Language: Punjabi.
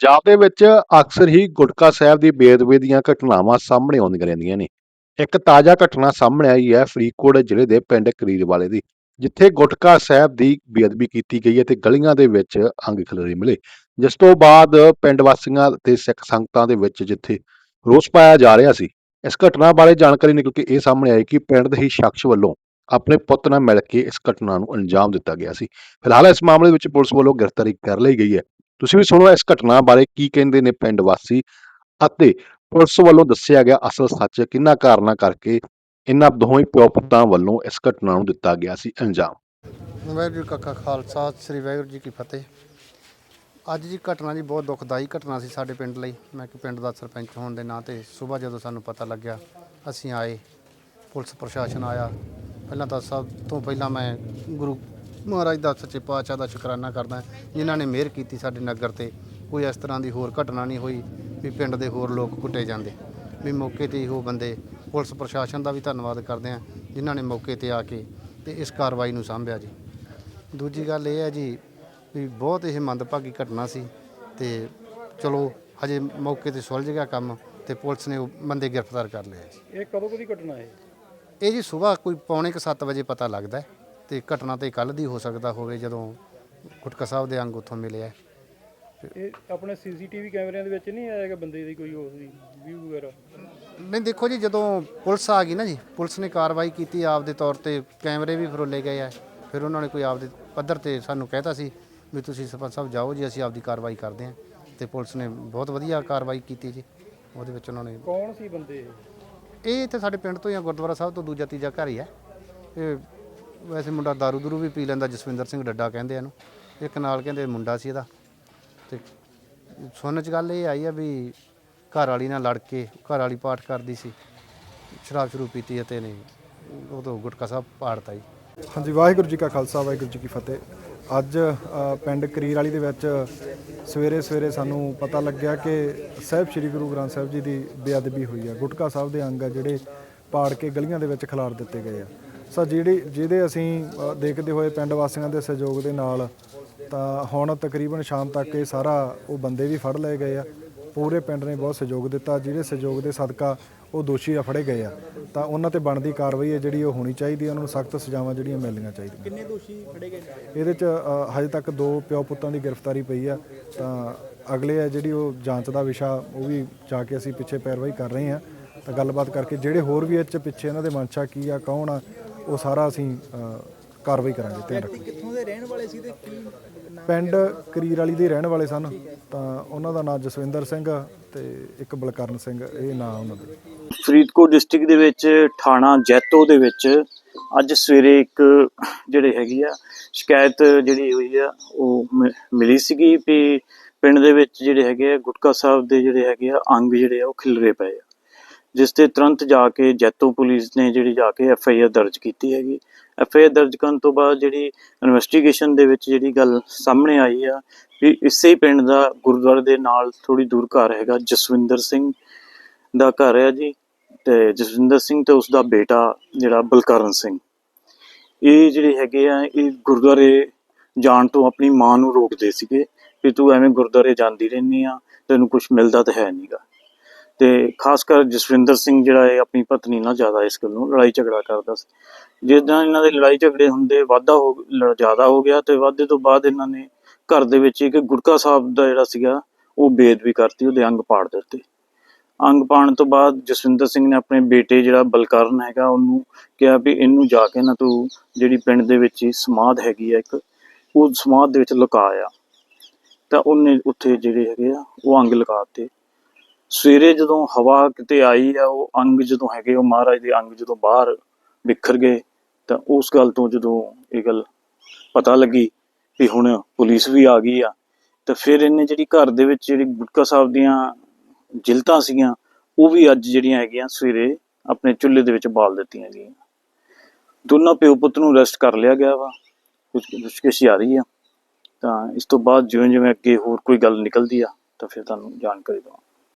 ਪੰਜਾਬ ਦੇ ਵਿੱਚ ਅਕਸਰ ਹੀ ਗੁਟਕਾ ਸਾਹਿਬ ਦੀ ਬੇਅਦਬੀ ਦੀਆਂ ਘਟਨਾਵਾਂ ਸਾਹਮਣੇ ਆਉਂਦੀਆਂ ਰਹਿੰਦੀਆਂ ਨੇ। ਇੱਕ ਤਾਜ਼ਾ ਘਟਨਾ ਸਾਹਮਣੇ ਆਈ ਹੈ ਫਰੀਦਕੋਟ ਜ਼ਿਲ੍ਹੇ ਦੇ ਪਿੰਡ ਕਰੀਰ ਵਾਲੇ ਦੀ, ਜਿੱਥੇ ਗੁਟਕਾ ਸਾਹਿਬ ਦੀ ਬੇਅਦਬੀ ਕੀਤੀ ਗਈ ਹੈ ਤੇ ਗਲੀਆਂ ਦੇ ਵਿੱਚ ਅੰਗ ਖਿਲਰੇ ਮਿਲੇ। ਜਿਸ ਤੋਂ ਬਾਅਦ ਪਿੰਡ ਵਾਸੀਆਂ ਤੇ ਸਿੱਖ ਸੰਗਤਾਂ ਦੇ ਵਿੱਚ ਜਿੱਥੇ ਰੋਸ ਪਾਇਆ ਜਾ ਰਿਹਾ ਸੀ, ਇਸ ਘਟਨਾ ਬਾਰੇ ਜਾਣਕਾਰੀ ਨਿਕਲ ਕੇ ਇਹ ਸਾਹਮਣੇ ਆਈ ਕਿ ਪਿੰਡ ਦੇ ਹੀ ਸ਼ਖਸ ਵੱਲੋਂ ਆਪਣੇ ਪੁੱਤ ਨਾਲ ਮਿਲ ਕੇ ਇਸ ਘਟਨਾ ਨੂੰ ਅੰਜਾਮ ਦਿੱਤਾ ਗਿਆ ਸੀ। ਫਿਲਹਾਲ ਇਸ ਮਾਮਲੇ ਵਿੱਚ ਪੁਲਿਸ ਵੱਲੋਂ ਗ੍ਰਿਫਤਾਰੀ ਕਰ ਲਈ ਗਈ ਹੈ। ਤੁਸੀਂ ਵੀ ਸੁਣੋ ਇਸ ਘਟਨਾ ਬਾਰੇ ਕੀ ਕਹਿੰਦੇ ਨੇ ਪਿੰਡ ਵਾਸੀ ਅਤੇ ਪੁਲਿਸ ਵੱਲੋਂ ਦੱਸਿਆ ਗਿਆ ਅਸਲ ਸੱਚ ਕਿੰਨਾ ਕਾਰਨਾਂ ਕਰਕੇ ਇਹਨਾਂ ਦੋਵੇਂ ਪਿਓ ਪੁੱਤਾਂ ਵੱਲੋਂ ਇਸ ਘਟਨਾ ਨੂੰ ਦਿੱਤਾ ਗਿਆ ਸੀ ਅੰਜਾਮ? ਵਾਹਿਗੁਰੂ ਜੀ ਕਾ ਖਾਲਸਾ, ਸ੍ਰੀ ਵਾਹਿਗੁਰੂ ਜੀ ਕੀ ਫਤਿਹ। ਅੱਜ ਦੀ ਘਟਨਾ ਜੀ ਬਹੁਤ ਦੁਖਦਾਈ ਘਟਨਾ ਸੀ ਸਾਡੇ ਪਿੰਡ ਲਈ। ਮੈਂ ਕਿ ਪਿੰਡ ਦਾ ਸਰਪੰਚ ਹੋਣ ਦੇ ਨਾਂ ਤੇ ਸਵੇਰ ਜਦੋਂ ਸਾਨੂੰ ਪਤਾ ਲੱਗਿਆ, ਅਸੀਂ ਆਏ, ਪੁਲਿਸ ਪ੍ਰਸ਼ਾਸਨ ਆਇਆ। ਪਹਿਲਾਂ ਤਾਂ ਸਭ ਤੋਂ ਪਹਿਲਾਂ ਮੈਂ ਗੁਰੂ ਮਹਾਰਾਜ ਦਾ ਸੱਚੇ ਪਾਤਸ਼ਾਹ ਦਾ ਸ਼ੁਕਰਾਨਾ ਕਰਦਾ ਜਿਨ੍ਹਾਂ ਨੇ ਮਿਹਰ ਕੀਤੀ ਸਾਡੇ ਨਗਰ ਤੇ ਕੋਈ ਇਸ ਤਰ੍ਹਾਂ ਦੀ ਹੋਰ ਘਟਨਾ ਨਹੀਂ ਹੋਈ ਵੀ ਪਿੰਡ ਦੇ ਹੋਰ ਲੋਕ ਕੁੱਟੇ ਜਾਂਦੇ। ਵੀ ਮੌਕੇ ਤੇ ਹੀ ਉਹ ਬੰਦੇ ਪੁਲਿਸ ਪ੍ਰਸ਼ਾਸਨ ਦਾ ਵੀ ਧੰਨਵਾਦ ਕਰਦੇ ਆ ਜਿਨ੍ਹਾਂ ਨੇ ਮੌਕੇ ਤੇ ਆ ਕੇ ਤੇ ਇਸ ਕਾਰਵਾਈ ਨੂੰ ਸਾਂਭਿਆ ਜੀ। ਦੂਜੀ ਗੱਲ ਇਹ ਹੈ ਜੀ ਵੀ ਬਹੁਤ ਇਹ ਮੰਦਭਾਗੀ ਘਟਨਾ ਸੀ ਤੇ ਚਲੋ ਹਜੇ ਮੌਕੇ ਤੇ ਸੁਲਝ ਗਿਆ ਕੰਮ ਤੇ ਪੁਲਿਸ ਨੇ ਉਹ ਬੰਦੇ ਗ੍ਰਿਫਤਾਰ ਕਰ ਲਏ ਜੀ। ਇਹ ਕਦੋਂ ਕਦੀ ਘਟਨਾ ਹੈ? ਇਹ ਜੀ ਸਵੇਰ ਕੋਈ ਪੌਣੇ ਕੁ 7 ਵਜੇ ਪਤਾ ਲੱਗਦਾ ਹੈ। ਤੇ ਘਟਨਾ ਤੇ ਕੱਲ ਦੀ ਹੋ ਸਕਦਾ ਹੋਵੇ ਜਦੋਂ ਗੁਟਕਾ ਸਾਹਿਬ ਦੇ ਅੰਗ ਉੱਥੋਂ ਮਿਲਿਆ। ਇਹ ਆਪਣੇ ਸੀਸੀਟੀਵੀ ਕੈਮਰਿਆਂ ਦੇ ਵਿੱਚ ਨਹੀਂ ਆਇਆ ਕਿ ਬੰਦੇ ਦੀ ਕੋਈ ਉਸ ਦੀ ਵਿਊ ਵਗੈਰਾ? ਨਹੀਂ ਦੇਖੋ ਜੀ ਜਦੋਂ ਪੁਲਿਸ ਆ ਗਈ ਨਾ ਜੀ ਪੁਲਿਸ ਨੇ ਕਾਰਵਾਈ ਕੀਤੀ ਆਪਦੇ ਤੌਰ ਤੇ ਕੈਮਰੇ ਵੀ ਫਰੋਲੇ ਗਏ ਆ। ਫਿਰ ਉਹਨਾਂ ਨੇ ਕੋਈ ਆਪਦੇ ਪੱਧਰ ਤੇ ਸਾਨੂੰ ਕਹਿਤਾ ਸੀ ਵੀ ਤੁਸੀਂ ਸਰਪੰਚ ਸਾਹਿਬ ਜਾਓ ਜੀ ਅਸੀਂ ਆਪਦੀ ਕਾਰਵਾਈ ਕਰਦੇ ਹਾਂ। ਤੇ ਪੁਲਿਸ ਨੇ ਬਹੁਤ ਵਧੀਆ ਕਾਰਵਾਈ ਕੀਤੀ ਜੀ ਉਹਦੇ ਵਿੱਚ ਉਹਨਾਂ ਨੇ ਕੌਣ ਸੀ ਬੰਦੇ ਇਹ? ਇਹ ਇੱਥੇ ਸਾਡੇ ਪਿੰਡ ਤੋਂ ਆ ਗੁਰਦੁਆਰਾ ਸਾਹਿਬ ਤੋਂ ਦੂਜਾ ਤੀਜਾ ਘਰ ਹੀ ਹੈ ਇਹ ਵੈਸੇ ਮੁੰਡਾ ਦਾਰੂ ਦੂਰੂ ਵੀ ਪੀ ਲੈਂਦਾ, ਜਸਵਿੰਦਰ ਸਿੰਘ ਡੱਡਾ ਕਹਿੰਦੇ ਇਹਨੂੰ। ਇੱਕ ਨਾਲ ਕਹਿੰਦੇ ਮੁੰਡਾ ਸੀ ਇਹਦਾ। ਤੇ ਸੁਣਨ ਚ ਗੱਲ ਇਹ ਆਈ ਆ ਵੀ ਘਰ ਵਾਲੀ ਨਾਲ ਲੜ ਕੇ ਘਰ ਵਾਲੀ ਪਾਠ ਕਰਦੀ ਸੀ। ਸ਼ਰਾਬ ਸ਼ੁਰੂ ਪੀਤੀ ਅਤੇ ਨੇ ਉਹ ਤੋਂ ਗੁਟਕਾ ਸਾਹਿਬ ਪਾੜਤਾ ਜੀ। ਹਾਂਜੀ, ਵਾਹਿਗੁਰੂ ਜੀ ਕਾ ਖਾਲਸਾ, ਵਾਹਿਗੁਰੂ ਜੀ ਕੀ ਫਤਿਹ। ਅੱਜ ਪਿੰਡ ਕਰੀਰ ਵਾਲੀ ਦੇ ਵਿੱਚ ਸਵੇਰੇ ਸਵੇਰੇ ਸਾਨੂੰ ਪਤਾ ਲੱਗਿਆ ਕਿ ਸਾਹਿਬ ਸ੍ਰੀ ਗੁਰੂ ਗ੍ਰੰਥ ਸਾਹਿਬ ਜੀ ਦੀ ਬੇਅਦਬੀ ਹੋਈ ਆ। ਗੁਟਕਾ ਸਾਹਿਬ ਦੇ ਅੰਗ ਆ ਜਿਹੜੇ ਪਾੜ ਕੇ ਗਲੀਆਂ ਦੇ ਵਿੱਚ ਖਿਲਾਰ ਦਿੱਤੇ ਗਏ ਆ। ਸੋ ਜਿਹੜੀ ਜਿਹਦੇ ਅਸੀਂ ਦੇਖਦੇ ਹੋਏ ਪਿੰਡ ਵਾਸੀਆਂ ਦੇ ਸਹਿਯੋਗ ਦੇ ਨਾਲ ਤਾਂ ਹੁਣ ਤਕਰੀਬਨ ਸ਼ਾਮ ਤੱਕ ਇਹ ਸਾਰਾ ਉਹ ਬੰਦੇ ਵੀ ਫੜ ਲਏ ਗਏ ਆ। ਪੂਰੇ ਪਿੰਡ ਨੇ ਬਹੁਤ ਸਹਿਯੋਗ ਦਿੱਤਾ। ਜਿਹੜੇ ਸਹਿਯੋਗ ਦੇ ਸਦਕਾ ਉਹ ਦੋਸ਼ੀ ਆ ਫੜੇ ਗਏ ਆ। ਤਾਂ ਉਹਨਾਂ ਤੇ ਬਣਦੀ ਕਾਰਵਾਈ ਹੈ ਜਿਹੜੀ ਉਹ ਹੋਣੀ ਚਾਹੀਦੀ ਹੈ। ਉਹਨਾਂ ਨੂੰ ਸਖਤ ਸਜ਼ਾਵਾਂ ਜਿਹੜੀਆਂ ਮਿਲਣੀਆਂ ਚਾਹੀਦੀਆਂ। ਕਿੰਨੇ ਦੋਸ਼ੀ ਫੜੇ ਗਏ ਇਹਦੇ ਚ ਹਜੇ ਤੱਕ ਦੋ ਪਿਓ ਪੁੱਤਾਂ ਦੀ ਗ੍ਰਿਫਤਾਰੀ ਪਈ ਆ। ਤਾਂ ਅਗਲੇ ਆ ਜਿਹੜੀ ਉਹ ਜਾਂਚ ਦਾ ਵਿਸ਼ਾ ਉਹ ਵੀ ਜਾ ਕੇ ਅਸੀਂ ਪਿੱਛੇ ਪੈਰਵਾਈ ਕਰ ਰਹੇ ਹਾਂ। ਤਾਂ ਗੱਲਬਾਤ ਕਰਕੇ ਜਿਹੜੇ ਹੋਰ ਵੀ ਇਹ ਚ ਪਿੱਛੇ ਇਹਨਾਂ ਦੇ ਮਨਸ਼ਾ ਕੀ ਆ ਕੌਣ ਆ ਉਹ ਸਾਰਾ ਅਸੀਂ ਕਾਰਵਾਈ ਕਰਾਂਗੇ ਧਿਆਨ ਰੱਖੋ ਕਿੱਥੋਂ ਦੇ ਰਹਿਣ ਵਾਲੇ ਸੀ ਤੇ ਕੀ ਪਿੰਡ ਕਰੀਰ ਵਾਲੀ ਦੇ ਰਹਿਣ ਵਾਲੇ ਸਨ। ਤਾਂ ਉਹਨਾਂ ਦਾ ਨਾਮ ਜਸਵਿੰਦਰ ਸਿੰਘ ਤੇ ਇੱਕ ਬਲਕਰਨ ਸਿੰਘ ਇਹ ਨਾਂ ਉਹਨਾਂ ਦੇ। ਫਰੀਦਕੋਟ ਡਿਸਟ੍ਰਿਕਟ ਦੇ ਵਿੱਚ ਥਾਣਾ ਜੈਤੋ ਦੇ ਵਿੱਚ ਅੱਜ ਸਵੇਰੇ ਇੱਕ ਜਿਹੜੇ ਹੈਗੀ ਆ ਸ਼ਿਕਾਇਤ ਜਿਹੜੀ ਹੋਈ ਆ ਉਹ ਮ- ਮਿਲੀ ਸੀਗੀ ਵੀ ਪਿੰਡ ਦੇ ਵਿੱਚ ਜਿਹੜੇ ਹੈਗੇ ਆ ਗੁਟਕਾ ਸਾਹਿਬ ਦੇ ਜਿਹੜੇ ਹੈਗੇ ਆ ਅੰਗ ਜਿਹੜੇ ਆ ਉਹ ਖਿਲਰੇ ਪਏ ਆ। ਜਿਸ ਤੇ ਤੁਰੰਤ ਜਾ ਕੇ ਜੈਤੋ ਪੁਲਿਸ ਨੇ ਜਿਹੜੀ ਜਾ ਕੇ ਐਫ ਆਈ ਆਰ ਦਰਜ ਕੀਤੀ ਹੈਗੀ। ਐਫ ਆਈ ਆਰ ਦਰਜ ਕਰਨ ਤੋਂ ਬਾਅਦ ਜਿਹੜੀ ਇਨਵੈਸਟੀਗੇਸ਼ਨ ਦੇ ਵਿੱਚ ਜਿਹੜੀ ਗੱਲ ਸਾਹਮਣੇ ਆਈ ਆ, ਵੀ ਇਸੇ ਪਿੰਡ ਦਾ ਗੁਰਦੁਆਰੇ ਦੇ ਨਾਲ ਥੋੜੀ ਦੂਰ ਘਰ ਹੈਗਾ, ਜਸਵਿੰਦਰ ਸਿੰਘ ਦਾ ਘਰ ਹੈ ਜੀ। ਤੇ ਜਸਵਿੰਦਰ ਸਿੰਘ ਤੇ ਉਸ ਦਾ ਬੇਟਾ ਜਿਹੜਾ ਬਲਕਰਨ ਸਿੰਘ। ਇਹ ਜਿਹੜੇ ਹੈਗੇ ਆ, ਇਹ ਗੁਰਦੁਆਰੇ ਜਾਣ ਤੋਂ ਆਪਣੀ ਮਾਂ ਨੂੰ ਰੋਕਦੇ ਸੀਗੇ, ਵੀ ਤੂੰ ਐਵੇਂ ਗੁਰਦੁਆਰੇ ਜਾਂਦੀ ਰਹਿੰਦੀ ਆ, ਤੈਨੂੰ ਕੁਝ ਮਿਲਦਾ ਤਾਂ ਹੈ ਨਹੀਂਗਾ ਤੇ ਖਾਸ ਕਰ ਜਸਵਿੰਦਰ ਸਿੰਘ ਜਿਹੜਾ ਹੈ ਆਪਣੀ ਪਤਨੀ ਨਾਲ ਜ਼ਿਆਦਾ ਇਸ ਗੱਲ ਨੂੰ ਲੜਾਈ ਝਗੜਾ ਕਰਦਾ ਸੀ। ਜਿਸ ਦਿਨ ਇਹਨਾਂ ਦੇ ਲੜਾਈ ਝਗੜੇ ਹੁੰਦੇ ਵਾਧਾ ਹੋ ਜ਼ਿਆਦਾ ਹੋ ਗਿਆ ਤੇ ਵਾਧੇ ਤੋਂ ਬਾਅਦ ਇਹਨਾਂ ਨੇ ਘਰ ਦੇ ਵਿੱਚ ਇੱਕ ਗੁਰਕਾ ਸਾਹਿਬ ਦਾ ਜਿਹੜਾ ਸੀਗਾ, ਉਹ ਬੇਦ ਵੀ ਕਰਤੀ, ਉਹਦੇ ਅੰਗ ਪਾੜ ਦਿੱਤੇ। ਅੰਗ ਪਾਣ ਤੋਂ ਬਾਅਦ ਜਸਵਿੰਦਰ ਸਿੰਘ ਨੇ ਆਪਣੇ ਬੇਟੇ ਜਿਹੜਾ ਬਲਕਰਨ ਹੈਗਾ, ਉਹਨੂੰ ਕਿਹਾ ਵੀ ਇਹਨੂੰ ਜਾ ਕੇ ਨਾ ਤੂੰ ਜਿਹੜੀ ਪਿੰਡ ਦੇ ਵਿੱਚ ਹੀ ਸਮਾਧ ਹੈਗੀ ਆ ਇੱਕ, ਉਹ ਸਮਾਧ ਦੇ ਵਿੱਚ ਲੁਕਾ ਆ। ਤਾਂ ਉਹਨੇ ਉੱਥੇ ਜਿਹੜੇ ਹੈਗੇ ਆ, ਉਹ ਅੰਗ ਲਗਾਤੇ ਸਵੇਰੇ ਜਦੋਂ ਹਵਾ ਕਿਤੇ ਆਈ ਆ, ਉਹ ਅੰਗ ਜਦੋਂ ਹੈਗੇ, ਉਹ ਮਹਾਰਾਜ ਦੇ ਅੰਗ ਜਦੋਂ ਬਾਹਰ ਬਿਖਰ ਗਏ, ਤਾਂ ਉਸ ਗੱਲ ਤੋਂ ਜਦੋਂ ਇਹ ਗੱਲ ਪਤਾ ਲੱਗੀ ਵੀ ਹੁਣ ਪੁਲਿਸ ਵੀ ਆ ਗਈ ਆ, ਤਾਂ ਫਿਰ ਇਹਨੇ ਜਿਹੜੀ ਘਰ ਦੇ ਵਿੱਚ ਜਿਹੜੀ ਗੁਟਕਾ ਸਾਹਿਬ ਦੀਆਂ ਜਿਲਤਾਂ ਸੀਗੀਆਂ, ਉਹ ਵੀ ਅੱਜ ਜਿਹੜੀਆਂ ਹੈਗੀਆਂ ਸਵੇਰੇ ਆਪਣੇ ਚੁੱਲ੍ਹੇ ਦੇ ਵਿੱਚ ਬਾਲ ਦਿੱਤੀਆਂ ਗਈਆਂ। ਦੋਨਾਂ ਪਿਓ ਪੁੱਤ ਨੂੰ ਅਰੈਸਟ ਕਰ ਲਿਆ ਗਿਆ ਵਾ, ਕੁਝ ਪੁੱਛਗਿੱਛ ਜਾਰੀ ਆ। ਤਾਂ ਇਸ ਤੋਂ ਬਾਅਦ ਜਿਵੇਂ ਜਿਵੇਂ ਅੱਗੇ ਹੋਰ ਕੋਈ ਗੱਲ ਨਿਕਲਦੀ ਆ, ਤਾਂ ਫਿਰ ਤੁਹਾਨੂੰ ਜਾਣਕਾਰੀ ਦਵਾਂ